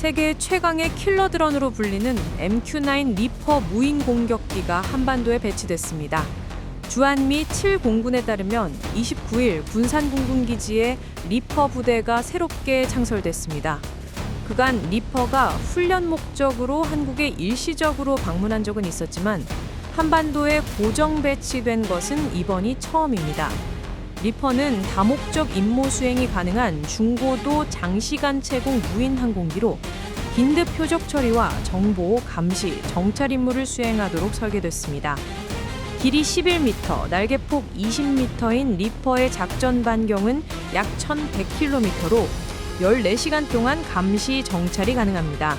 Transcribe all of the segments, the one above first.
세계 최강의 킬러 드론으로 불리는 MQ-9 리퍼 무인 공격기가 한반도에 배치됐습니다. 주한미 7공군에 따르면 29일 군산 공군기지에 리퍼 부대가 새롭게 창설됐습니다. 그간 리퍼가 훈련 목적으로 한국에 일시적으로 방문한 적은 있었지만 한반도에 고정 배치된 것은 이번이 처음입니다. 리퍼는 다목적 임무 수행이 가능한 중고도 장시간 채공 무인 항공기로 긴급 표적 처리와 정보, 감시, 정찰 임무를 수행하도록 설계됐습니다. 길이 11m, 날개폭 20m인 리퍼의 작전 반경은 약 1,100km로 14시간 동안 감시 정찰이 가능합니다.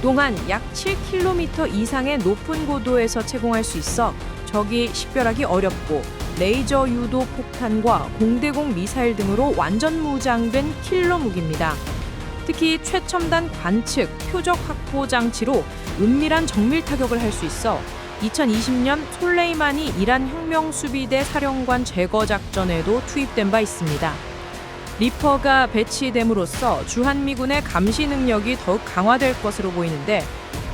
또한 약 7km 이상의 높은 고도에서 채공할 수 있어 적이 식별하기 어렵고 레이저 유도 폭탄과 공대공 미사일 등으로 완전 무장된 킬러 무기입니다. 특히 최첨단 관측, 표적 확보 장치로 은밀한 정밀 타격을 할 수 있어 2020년 솔레이마니 이란 혁명 수비대 사령관 제거 작전에도 투입된 바 있습니다. 리퍼가 배치됨으로써 주한미군의 감시 능력이 더욱 강화될 것으로 보이는데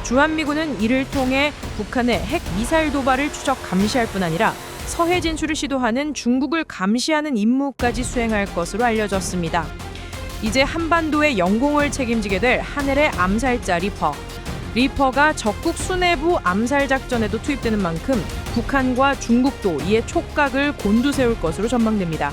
주한미군은 이를 통해 북한의 핵 미사일 도발을 추적 감시할 뿐 아니라 서해 진출을 시도하는 중국을 감시하는 임무까지 수행할 것으로 알려졌습니다. 이제 한반도의 영공을 책임지게 될 하늘의 암살자 리퍼. 리퍼가 적국 수내부 암살 작전에도 투입되는 만큼 북한과 중국도 이에 촉각을 곤두세울 것으로 전망됩니다.